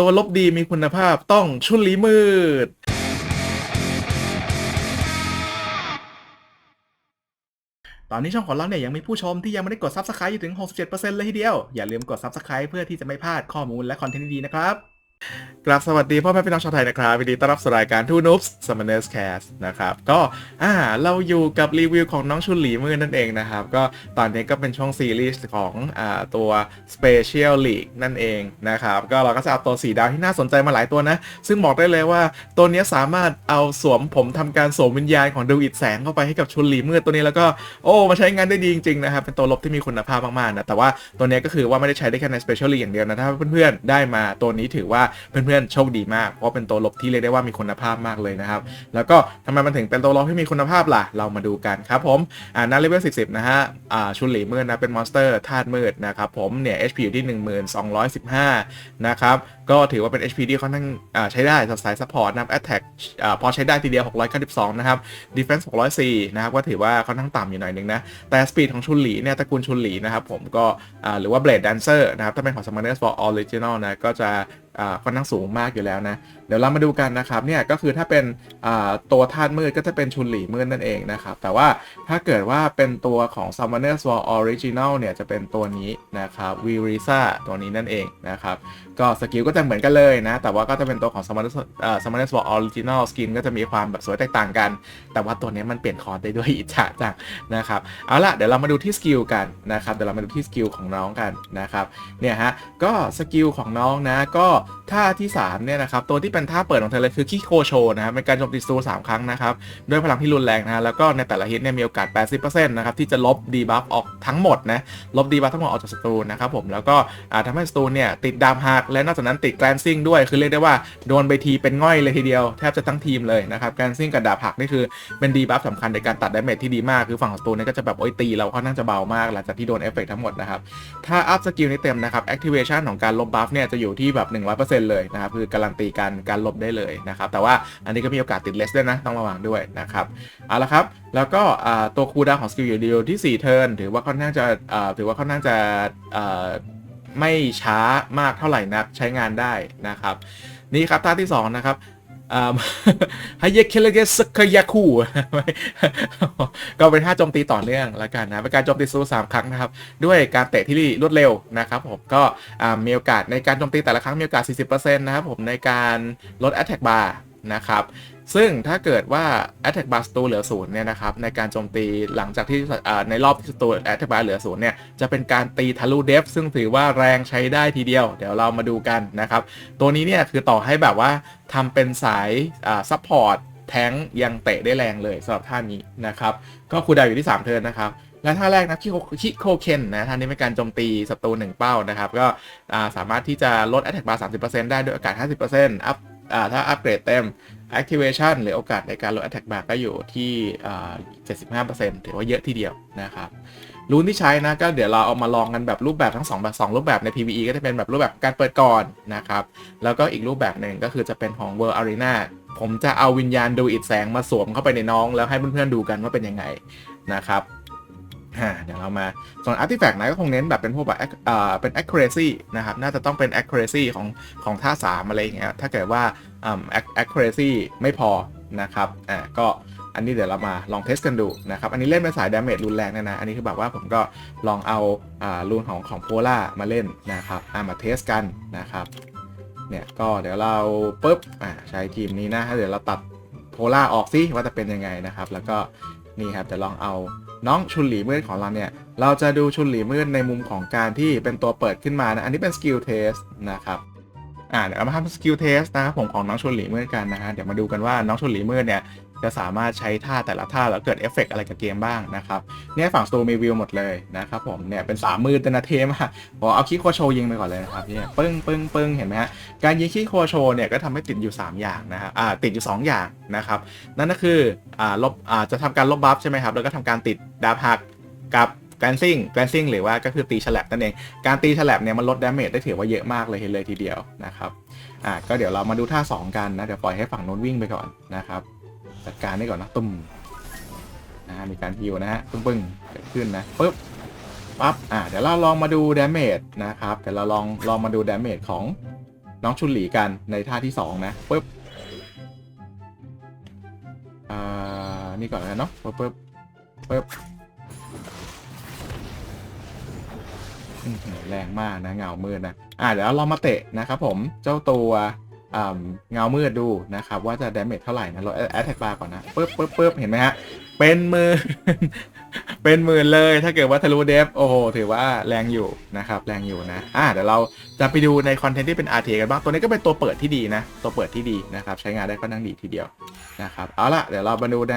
ตัวลบดีมีคุณภาพต้องชุนลีมืด ตอนนี้ช่องของเราเนี่ยยังมีผู้ชมที่ยังไม่ได้กด Subscribe อยู่ถึง 67%เลยทีเดียว อย่าลืมกด Subscribe เพื่อที่จะไม่พลาดข้อมูลและคอนเทนต์ดีๆนะครับ กราบสวัสดีพ่อแม่พี่น้องชาวไทยนะครับยินดีต้อนรับสู่รายการทูนูบส์ Summoners Cast นะครับ ก็อ่าเราอยู่กับรีวิวของน้องชุนหลีมือนั่นเองนะครับ ก็ตอนนี้ก็เป็นช่วงซีรีส์ของอ่าตัว Special League นั่นเองนะครับ ก็เราก็จะเอาตัวสีดาวที่น่าสนใจมาหลายตัวนะ ซึ่งบอกได้เลยว่าตัวนี้สามารถเอาสวมผมทำการสวมวิญญาณของดูอิดแสงเข้าไปให้กับชุนหลีมือตัวนี้แล้วก็โอ้มาใช้งานได้ดีจริงๆนะครับเป็นตัวลบที่มีคุณภาพมากๆนะแต่ว่าตัวนี้ก็คือว่าไม่ได้ใช้ได้แค่ใน Special League อย่างเดียวนะถ้าเพื่อนๆได้มาตัวนี้ถือว่าเพื่อนๆโชคดีมากเพราะเป็นตัวลบที่เรียกได้ว่ามีคุณภาพมากเลยนะครับ แล้วก็ทำไมมันถึงเป็นตัวลบที่มีคุณภาพล่ะ เรามาดูกันครับผมอ่านาเลเวล40 นะฮะอ่าชุนหลีมืดนะเป็นมอนสเตอร์ธาตุมืดนะครับผมเนี่ย HP อยู่ที่ 1215 นะครับก็ถือว่าเป็น HP ที่ค่อนข้างใช้ได้สำหรับสายซัพพอร์ตนะครับ Attack อพอใช้ได้ทีเดียว 692 นะครับ Defense 604 นะครับ ก็ถือว่าค่อนข้างต่ำอยู่หน่อยนึงนะ แต่ Speed ของชุนหลีเนี่ยตระกูลชุนหลีนะครับผมก็หรือว่า Blade Dancer นะครับ ถ้าเป็นของ Summoners for Original นะ ก็จะ ค่อนข้างสูงมากอยู่แล้วนะ เดี๋ยวเรามาดูกันนะครับเนี่ยก็คือถ้าเป็นตัวธาตุมืดก็จะเป็นชุนหลีมืดนั่นเองนะครับ แต่ว่าถ้าเกิดว่าเป็นตัวของ Summoners War Original เนี่ยจะเป็นตัวนี้นะครับ v i r i s a ตัวนี้นั่นเองนะครับ ก็สกิลก็จะเหมือนกันเลยนะ แต่ว่าก็จะเป็นตัวของ Summoners เอ่อ Summoners for Original Skin ก็จะมีความแบบสวยแตกต่างกัน แต่ว่าตัวนี้มันเปลี่ยนคอร์สได้ด้วยอิจฉาจังนะครับ เอาล่ะ เดี๋ยวเรามาดูที่สกิลกันนะครับ เดี๋ยวเรามาดูที่สกิลของน้องกันนะครับ เนี่ยฮะ ก็สกิลของน้องนะ ก็ท่าที่ 3 เนี่ยนะครับ ตัวที่เป็นท่าเปิดของเธอเลยคือคิโคโชนะครับเป็นการโจมตีสตูสามครั้งนะครับ ด้วยพลังที่รุนแรงนะ แล้วก็ในแต่ละฮิตเนี่ยมีโอกาส 80%นะครับที่จะลบดีบัฟออกทั้งหมดนะ ลบดีบัฟทั้งหมดออกจากสตูนะครับผม แล้วก็ทำให้สตูเนี่ยติดดามหักและนอกจากนั้นติดแกรนซิ่งด้วยคือเรียกได้ว่าโดนไปทีเป็นง่อยเลยทีเดียวแทบจะทั้งทีมเลยนะครับแกรนซิ่งกับดาบหักนี่คือเป็นดีบัฟสำคัญในการตัดดาเมจที่ดีมากคือฝั่งของสตูเนี่ยก็จะแบบโอ้ยตีเราค่อนข้างจะเบามากหลังจากที่โดนเอฟเฟกต์ทั้งหมดนะครับถ้าอัพสกิลนี้เต็มนะครับ activation ของการลบบัฟเนี่ยจะอยู่ที่แบบ100%เลยนะครับคือการันตีการการลบได้เลยนะครับแต่ว่าอันนี้ก็มีโอกาสติดเลสด้วยนะต้องระวังด้วยนะครับเอาละครับแล้วก็ตัวคูดาวของสกิลอยู่เดียวที่4เทิร์นถือว่าค่อนข้างจะถือว่าค่อนข้างจะ ไม่ช้ามากเท่าไหร่นักใช้งานได้นะครับ นี่ครับท่าที่2นะครับอ่าฮายเคเลเกสกยาคูก็เป็นท่าโจมตีต่อเนื่องแล้วกันนะเป็นการโจมตีสู้สามครั้งนะครับ ด้วยการเตะที่รวดเร็วนะครับผมก็มีโอกาสในการโจมตีแต่ละครั้งมีโอกาส 40%นะครับผมในการลด attack bar นะครับ ซึ่งถ้าเกิดว่า attack bar ศัตรูเหลือศูนย์เนี่ยนะครับในการโจมตีหลังจากที่ในรอบที่ศัตรู attack bar เหลือศูนย์เนี่ยจะเป็นการตีทะลุเดฟซึ่งถือว่าแรงใช้ได้ทีเดียว เดี๋ยวเรามาดูกันนะครับ ตัวนี้เนี่ยคือต่อให้แบบว่าทำเป็นสายซัพพอร์ตแทงยังเตะได้แรงเลยสำหรับท่านี้นะครับ ก็คูดาวน์อยู่ที่ 3 เทิร์นนะครับ และท่าแรกนะคิโคคโคเคนนะท่านี้เป็นการโจมตีศัตรูหนึ่งเป้านะครับ ก็สามารถที่จะลด attack bar 30%ได้ด้วยโอกาส50%อัพถ้าอัปเกรดเต็ม activation หรือโอกาสในการลด attack bar ก็อยู่ที่อ่า75%ถือว่าเยอะทีเดียวนะครับรูนที่ใช้นะก็เดี๋ยวเราเอามาลองกันแบบรูปแบบทั้งสองแบบสองรูปแบบใน PVE ก็จะเป็นแบบรูปแบบการเปิดก่อนนะครับ แล้วก็อีกรูปแบบหนึ่งก็คือจะเป็นของ World Arena ผมจะเอาวิญญาณดูอิดแสงมาสวมเข้าไปในน้อง แล้วให้เพื่อนๆดูกันว่าเป็นยังไงนะครับ อ่าเดี๋ยวเรามา ส่วน artifact นะก็คงเน้นแบบเป็นพวกแบบอ่าเป็น accuracy นะครับ น่าจะต้องเป็น accuracy ของของท่าสามอะไรอย่างเงี้ยถ้าเกิดว่าอ่า accuracy ไม่พอนะครับอ่าก็อันนี้เดี๋ยวเรามาลองเทสกันดูนะครับ อันนี้เล่นเป็นสาย damage รุนแรงนยนะ อันนี้คือแบบว่าผมก็ลองเอาอ่ารูนของของโพล่ามาเล่นนะครับอ่ามาเทสกันนะครับเนี่ยก็เดี๋ยวเราปุ๊บอ่าใช้ทีมนี้นะเดี๋ยวเราตัดโพล่าออกซิว่าจะเป็นยังไงนะครับ แล้วก็ นี่ครับจะลองเอาน้องชุนหลีมืดของเราเนี่ย เราจะดูชุนหลีมืดในมุมของการที่เป็นตัวเปิดขึ้นมานะ อันนี้เป็นสกิลเทสนะครับ อ่าเดี๋ยวมาทำสกิลเทสนะครับผมของน้องชนหลีมืดกันนะฮะเดี๋ยวมาดูกันว่าน้องชนหลีมืดเนี่ยจะสามารถใช้ท่าแต่ละท่าแล้วเกิดเอฟเฟกต์อะไรกับเกมบ้างนะครับเนี่ยฝั่งสตูมีวิวหมดเลยนะครับผมเนี่ยเป็นสามมือเตนะเทมากผมเอาคิโคโชยิงไปก่อนเลยนะครับเนี่ยปึ้งปึ้งปึ้งเห็นไหมฮะการยิงขี้โคโชเนี่ยก็ทำให้ติดอยู่ 3 อย่างนะครับอ่าติดอยู่ 2 อย่างนะครับนั่นก็คืออ่าลบอ่าจะทำการลบบัฟใช่ไหมครับแล้วก็ทำการติดดาบหักกับ แกรนซิ่งแกรนซิ่งหรือว่าก็คือตีฉลับนั่นเอง การตีฉลับเนี่ยมันลดดาเมจได้ถือว่าเยอะมากเลยเลยทีเดียวนะครับอ่าก็เดี๋ยวเรามาดูท่า 2 กันนะ เดี๋ยวปล่อยให้ฝั่งโน้นวิ่งไปก่อนนะครับจัดการได้ก่อนนะตุ้มนะมีการฮิวนะฮะปึ้งปึ้งเกิดขึ้นนะปึ๊บปั๊บอ่าเดี๋ยวเราลองมาดูดาเมจนะครับเดี๋ยวเราลองลองมาดูดาเมจของน้องชุนหลีกันในท่าที่สองนะปึ๊บอ่านี่ก่อนแล้วกันเนาะปึ๊บปึ๊บปึ๊บ แรงมากนะเงามืดนะอ่าเดี๋ยวเรามาเตะนะครับผมเจ้าตัวอ่าเงามืดดูนะครับว่าจะดาเมจเท่าไหร่นะเราแอตแทกบาร์ก่อนนะปึ๊บปึ๊บปึ๊บเห็นไหมฮะเป็นมือ เป็นหมื่นเลยถ้าเกิดว่าทะลุเดฟโอ้โหถือว่าแรงอยู่นะครับแรงอยู่นะอ่าเดี๋ยวเราจะไปดูในคอนเทนต์ที่เป็น RT กันบ้างตัวนี้ก็เป็นตัวเปิดที่ดีนะ ตัวเปิดที่ดีนะครับใช้งานได้ค่อนข้างดีทีเดียวนะครับเอาละเดี๋ยวเรามาดูใน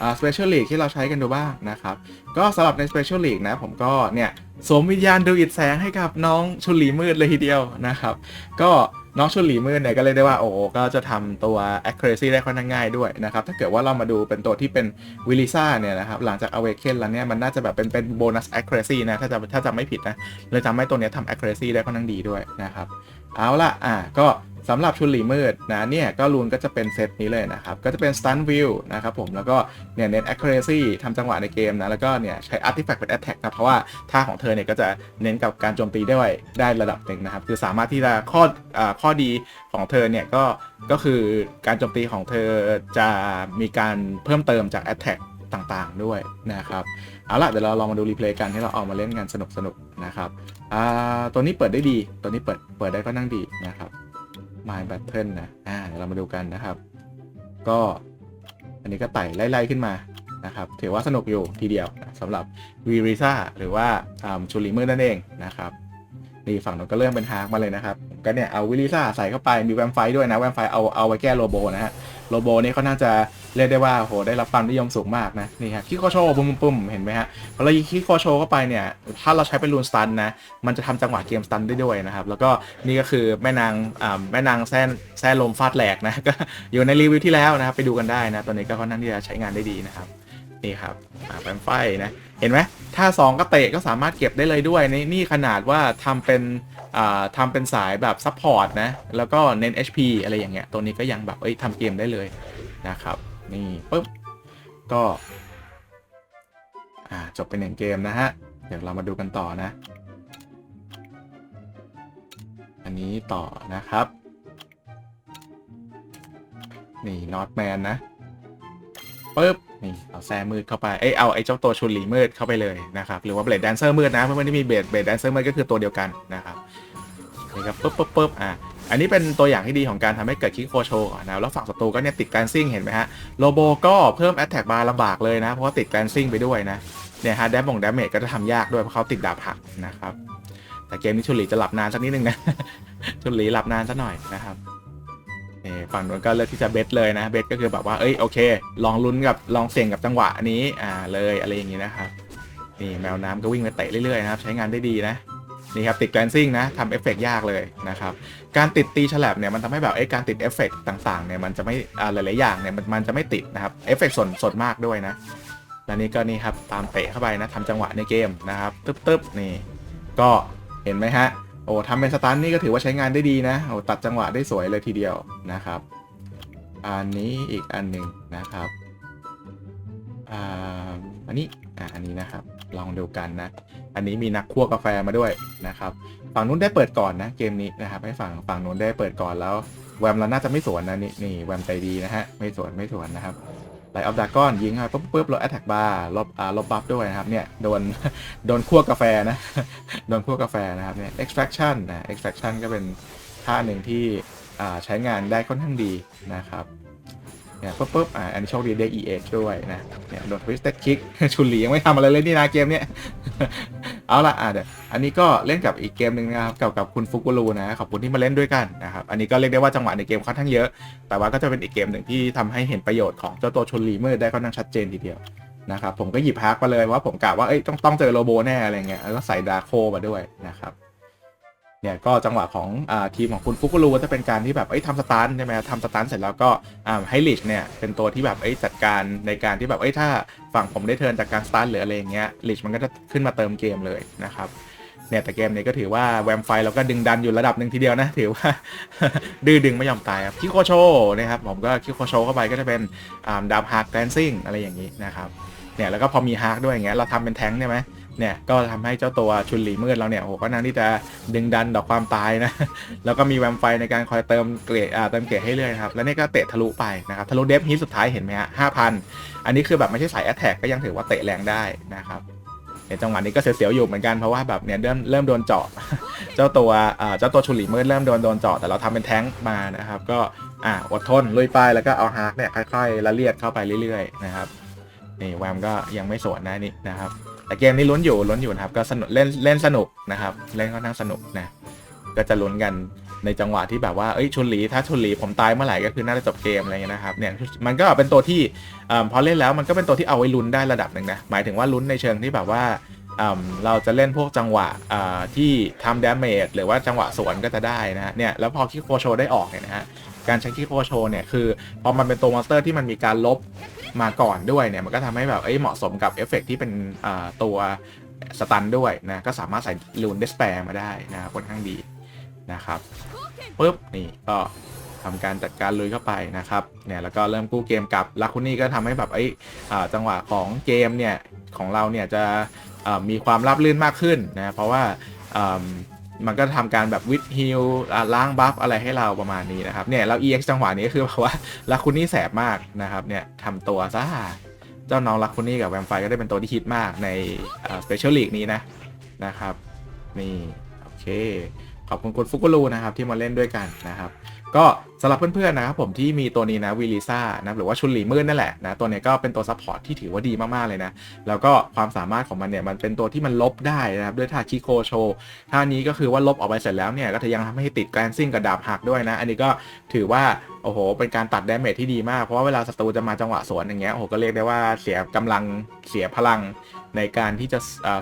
อ่า Special League ที่เราใช้กันดูบ้างนะครับก็สำหรับใน Special League นะผมก็เนี่ยสวมวิญญาณดูอิดแสงให้กับน้องชุลีมืดเลยทีเดียวนะครับก็ น้องชุนหลีมืดเนี่ยก็เลยได้ว่าโอ้ก็จะทำตัว accuracy ได้ค่อนข้างง่ายด้วยนะครับ ถ้าเกิดว่าเรามาดูเป็นตัวที่เป็นวิลิซ่าเนี่ยนะครับหลังจาก awaken แล้วเนี่ยมันน่าจะแบบเป็นเป็น bonus accuracy นะถ้าจะถ้าจำไม่ผิดนะเลยทำให้ตัวเนี้ยทำ accuracy ได้ค่อนข้างดีด้วยนะครับ เอาละอะก็ สำหรับชุนหลีมืดนะเนี่ยก็รูนก็จะเป็นเซตนี้เลยนะครับ ก็จะเป็น stun view นะครับผมแล้วก็เนี่ยเน้น accuracy ทำจังหวะในเกมนะ แล้วก็เนี่ยใช้ artifact เป็น attack นะเพราะว่าท่าของเธอเนี่ยก็จะเน้นกับการโจมตีได้ได้ระดับหนึ่งนะครับ คือสามารถที่จะข้ออ่าข้อดีของเธอเนี่ยก็ก็คือการโจมตีของเธอจะมีการเพิ่มเติมจาก attack ต่างๆด้วยนะครับ เอาละเดี๋ยวเราลองมาดูรีเพลย์กันให้เราเอามาเล่นกันสนุกๆนะครับอ่าตัวนี้เปิดได้ดี ตัวนี้เปิดเปิดได้ก็นั่งดีนะครับ My Battle นะ อ่าเดี๋ยวเรามาดูกันนะครับ ก็อันนี้ก็ไต่ไล่ๆขึ้นมานะครับ ถือว่าสนุกอยู่ทีเดียวนะสำหรับวีริซ่าหรือว่าอ่าชูริมือนั่นเองนะครับนี่ฝั่งนู้นก็เริ่มเป็นฮาร์กมาเลยนะครับก็เนี่ยเอาวิลิซ่าใส่เข้าไปมีแวมไฟด้วยนะแวมไฟเอาเอาไว้แก้โลโบนะฮะโลโบนี่เขาน่าจะ เรียกได้ว่าโหได้รับความนิยมสูงมากนะนี่ฮะคิโคโชปุ่มปุ่มเห็นไหมฮะพอเรายิงคิโคโชเข้าไปเนี่ยถ้าเราใช้เป็นรูนสตันนะมันจะทำจังหวะเกมสตันได้ด้วยนะครับแล้วก็นี่ก็คือแม่นางแม่นางแซนแซนลมฟาดแหลกนะก็อยู่ในรีวิวที่แล้วนะครับไปดูกันได้นะตัวนี้ก็ค่อนข้างที่จะใช้งานได้ดีนะครับนี่ครับอ่าแปมไฟนะเห็นไหมถ้าสองก็เตะก็สามารถเก็บได้เลยด้วยนี่นี่ขนาดว่าทำเป็นทำเป็นสายแบบซัพพอร์ตนะ แล้วก็เน้น HP อะไรอย่างเงี้ย ตัวนี้ก็ยังแบบเอ้ยทำเกมได้เลยนะครับ นี่ปุ๊บ ก็อ่าจบเป็นหนึ่งเกมนะฮะ เดี๋ยวเรามาดูกันต่อนะ อันนี้ต่อนะครับ นี่นอตแมนนะปุ๊บนี่เอาแซมมืดเข้าไป เอ้ยเอาไอ้เจ้าตัวชุนหลีมืดเข้าไปเลยนะครับ หรือว่าเบลดแดนเซอร์มืดนะ เพื่อนๆที่มีเบลดเบลดแดนเซอร์มืดก็คือตัวเดียวกันนะครับนี่ครับปุ๊บปุ๊บปุ๊บอะ อันนี้เป็นตัวอย่างที่ดีของการทำให้เกิดคิกโฟโชก่อนนะแล้วฝั่งศัตรูก็เนี่ยติดการซิ่งเห็นไหมฮะโลโบก็เพิ่มแอตแทกบาร์ลำบากเลยนะเพราะว่าติดการซิ่งไปด้วยนะเนี่ยฮะแดมบงแดาเมจก็จะทำยากด้วยเพราะเขาติดดาบหักนะครับแต่เกมนี้ชุลีจะหลับนานสักนิดนึงนะชุลีหลับนานสักหน่อยนะครับนี่ฝั่งนู้นก็เลือกที่จะเบสเลยนะเบสก็คือแบบว่าเอ้ยโอเค ลองลุ้นกับลองเสี่ยงกับจังหวะนี้อ่าเลยอะไรอย่างงี้นะครับนี่แมวน้ำก็วิ่งไปเตะเรื่อยๆนะครับใช้งานได้ดีนะ นี่ครับติดแกลนซิ่งนะทำเอฟเฟกยากเลยนะครับการติดตีฉลับเนี่ยมันทำให้แบบไอ้การติดเอฟเฟกต่างๆเนี่ยมันจะไม่อ่าหลายๆอย่างเนี่ยมันมันจะไม่ติดนะครับเอฟเฟกส่วนส่วนมากด้วยนะและนี่ก็นี่ครับตามเตะเข้าไปนะทำจังหวะในเกมนะครับตึ๊บตึ๊บนี่ก็เห็นไหมฮะโอ้ทำเป็นสตันนี่ก็ถือว่าใช้งานได้ดีนะโอ้ตัดจังหวะได้สวยเลยทีเดียวนะครับ อันนี้อีกอันหนึ่งนะครับ อ่าอันนี้อ่าอันนี้นะครับ ลองดูกันนะ อันนี้มีนักคั่วกาแฟมาด้วยนะครับ ฝั่งนู้นได้เปิดก่อนนะเกมนี้นะครับ ให้ฝั่งฝั่งนู้นได้เปิดก่อนแล้วแวมเราน่าจะไม่สวนนะนี่นี่แวมใจดีนะฮะไม่สวนไม่สวนนะครับไลออฟดากอนยิงเข้าไปปุ๊บปุ๊บลดแอตแทกบาร์ลบอ่าลบบัฟด้วยนะครับเนี่ยโดนโดนคั่วกาแฟนะโดนคั่วกาแฟนะครับเนี่ย extraction นะ extraction ก็เป็นท่าหนึ่งที่อ่าใช้งานได้ค่อนข้างดีนะครับ เนี่ยปุ๊บปุ๊บอ่าอันนี้โชคดีได้ EH ด้วยนะเนี่ยโดน twisted kick ชุนหลียังไม่ทำอะไรเลยนี่นะเกมเนี้ยเอาละอะเดี๋ยวอันนี้ก็เล่นกับอีกเกมหนึ่งนะครับเกี่ยวกับคุณฟุกุรูนะขอบคุณที่มาเล่นด้วยกันนะครับอันนี้ก็เรียกได้ว่าจังหวะในเกมค่อนข้างเยอะ แต่ว่าก็จะเป็นอีกเกมหนึ่งที่ทำให้เห็นประโยชน์ของเจ้าตัวชุนหลีมืดได้ค่อนข้างชัดเจนทีเดียวนะครับผมก็หยิบฮาร์กมาเลยว่าผมกะว่าเอ้ยต้องต้องเจอโลโบแน่อะไรเงี้ยแล้วก็ใส่ดาโคมาด้วยนะครับ เนี่ยก็จังหวะของอทีมของคุณฟุกุรูจะเป็นการที่แบบเอ้ทำสตาร์ทใช่ไหมทำสตาร์ทเสร็จแล้วก็ให้ลิชเนี่ยเป็นตัวที่แบบเอ้จัดการในการที่แบบเอ้ถ้าฝั่งผมได้เทิร์นจากการสตาร์ทหรืออะไรอย่างเงี้ยลิชมันก็จะขึ้นมาเติมเกมเลยนะครับเนี่ยแต่เกมนี้ก็ถือว่าแวมไฟเราก็ดึงดันอยู่ระดับหนึ่งทีเดียวนะ ถือว่า ดื้อดึงไม่ยอมตายครับคิโคโชนะครับผมก็คิโคโชเข้าไปก็จะเป็นดาบฮาร์กแดนซิ่งอะไรอย่างนี้นะครับเนี่ยแล้วก็พอมีฮาร์กด้วยอย่างเงี้ยเราทำเป็นแท้งใช่ไหม เนี่ยก็ทำให้เจ้าตัวชุนหลีมืดเราเนี่ยโอ้โหก็นั่งที่จะดึงดันดอกความตายนะ แล้วก็มีแวมไฟในการคอยเติมเกรดเติมเกรดให้เรื่อยครับ แล้วนี่ก็เตะทะลุไปนะครับ ทะลุเดฟฮีสุดท้ายเห็นไหมฮะห้าพันอันนี้คือแบบไม่ใช่สายแอตแทกก็ยังถือว่าเตะแรงได้นะครับในจังหวะนี้ก็เสียวๆอยู่เหมือนกันเพราะว่าแบบเนี่ยเริ่มเริ่มโดนเจาะ เจ้าตัวเจ้าตัวชุนหลีมืดเริ่มโดนโดนเจาะแต่เราทำเป็นแท้งมานะครับ ก็อ่าอดทนลุยไปแล้วก็เอาฮาร์กเนี่ยค่อยๆละเลียดเข้าไปเรื่อยๆนะครับนี่แวมก็ยังไม่สวนนะนี่นะครับ แต่เกมนี้ลุ้นอยู่ลุ้นอยู่นะครับก็สนุกเล่นเล่นสนุกนะครับ เล่นค่อนข้างสนุกนะก็จะลุ้นกันในจังหวะที่แบบว่าเอ้ยชุนหลีถ้าชุนหลีผมตายเมื่อไหร่ก็คือน่าจะจบเกมอะไรเงี้ยนะครับเนี่ยมันก็เป็นตัวที่อ่อพอเล่นแล้วมันก็เป็นตัวที่เอาไว้ลุ้นได้ระดับหนึ่งนะหมายถึงว่าลุ้นในเชิงที่แบบว่าเอิ่มเราจะเล่นพวกจังหวะอ่าที่ทำดาเมจหรือว่าจังหวะสวนก็จะได้นะฮะเนี่ยแล้วพอคิโคโชได้ออกเนี่ยนะฮะการใช้คิโคโชเนี่ยคือพอมันเป็นตัวมอนสเตอร์ที่มันมีการลบ มาก่อนด้วยเนี่ยมันก็ทำให้แบบเอ้ยเหมาะสมกับเอฟเฟกต์ที่เป็นตัวสตันด้วยนะก็สามารถใส่ลูนเดสแปร์มาได้นะค่อนข้างดีนะครับปุ๊บนี่ก็ทำการจัดการลุยเข้าไปนะครับเนี่ยแล้วก็เริ่มกู้เกมกลับลักคุนี่ก็ทำให้แบบไอ้ยอ่าจังหวะของเกมเนี่ยของเราเนี่ยจะมีความราบรื่นมากขึ้นนะเพราะว่า มันก็ทำการแบบวิดฮิลล้างบัฟอะไรให้เราประมาณนี้นะครับเนี่ยเรา EX จังหวะนี้ก็คือแบบว่าลักคุนี่แสบมากนะครับเนี่ยทำตัวซะเจ้าน้องลักคุนี่กับแวมไฟก็ได้เป็นตัวที่ฮิตมากในสเปเชียลลีกนี้นะนะครับ นี่ โอเค ขอบคุณคุณฟุกุรูนะครับที่มาเล่นด้วยกันนะครับ ก็ สำหรับเพื่อนๆนะครับผมที่มีตัวนี้นะวีลิซ่านะหรือว่าชุนหลีมืดนั่นแหละนะตัวนี้ก็เป็นตัวซัพพอร์ตที่ถือว่าดีมากๆเลยนะ แล้วก็ความสามารถของมันเนี่ยมันเป็นตัวที่มันลบได้นะครับด้วยท่าคิโคโชท่านี้ก็คือว่าลบออกไปเสร็จแล้วเนี่ยก็จะยังทำให้ติดแกลนซิ่งกับดาบหักด้วยนะ อันนี้ก็ถือว่าโอ้โห เป็นการตัดดาเมจที่ดีมาก เพราะว่าเวลาศัตรูจะมาจังหวะสวนอย่างเงี้ย โอ้โห ก็เรียกได้ว่าเสียกำลัง เสียพลังในการที่จะ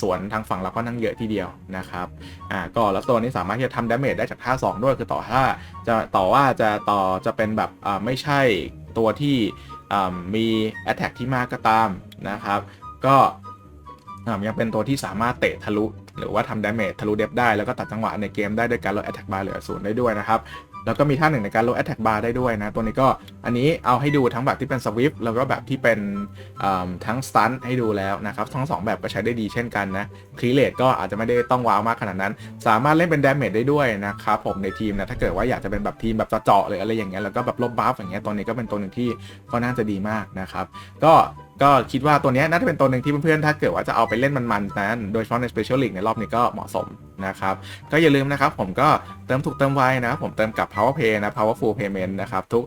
สวนทางฝั่งเราก็นั่งเยอะทีเดียวนะครับ อ่า ก็แล้วตัวนี้สามารถที่จะทำดาเมจได้จากท่า 2 ด้วย คือต่อท่าจะต่อว่าจะต่อจะเป็นแบบอ่าไม่ใช่ตัวที่อ่ามี Attack ที่มากก็ตามนะครับ ก็อ่ายังเป็นตัวที่สามารถเตะทะลุ หรือว่าทำดาเมจทะลุเดฟได้แล้วก็ตัดจังหวะในเกมได้ด้วยการลด Attack Bar เหลือศูนย์ได้ด้วยนะครับ แล้วก็มีท่าหนึ่งในการลด Attack Bar ได้ด้วยนะ ตัวนี้ก็อันนี้เอาให้ดูทั้งแบบที่เป็น Swift แล้วก็แบบที่เป็นทั้ง Stun ให้ดูแล้วนะครับ ทั้งสองแบบก็ใช้ได้ดีเช่นกันนะคลีเลตก็อาจจะไม่ได้ต้องว้าวมากขนาดนั้น สามารถเล่นเป็นดาเมจได้ด้วยนะครับผมในทีมนะ ถ้าเกิดว่าอยากจะเป็นแบบทีมแบบเจาะหรืออะไรอย่างเงี้ยแล้วก็แบบลบบัฟอย่างเงี้ยตัวนี้ก็เป็นตัวหนึ่งที่ก็น่าจะดีมากนะครับก็ ก็คิดว่าตัวนี้น่าจะเป็นตัวหนึ่งที่เพื่อนๆ ถ้าเกิดว่าจะเอาไปเล่นมันๆนั้น โดยเฉพาะใน Special League ในรอบนี้ก็เหมาะสมนะครับ ก็อย่าลืมนะครับผมก็เติมถูกเติมไวนะผมเติมกับ Power Pay นะ Powerful Payment นะครับ ทุก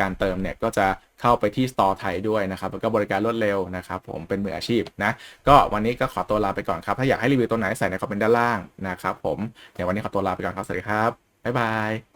การเติมเนี่ยก็จะเข้าไปที่ Store ไทยด้วยนะครับ แล้วก็บริการรวดเร็วนะครับ ผมเป็นมืออาชีพนะ ก็วันนี้ก็ขอตัวลาไปก่อนครับ ถ้าอยากให้รีวิวตัวไหนใส่ในคอมเมนต์ด้านล่างนะครับผมเดี๋ยววันนี้ขอตัวลาไปก่อนครับสวัสดีครับบ๊ายบาย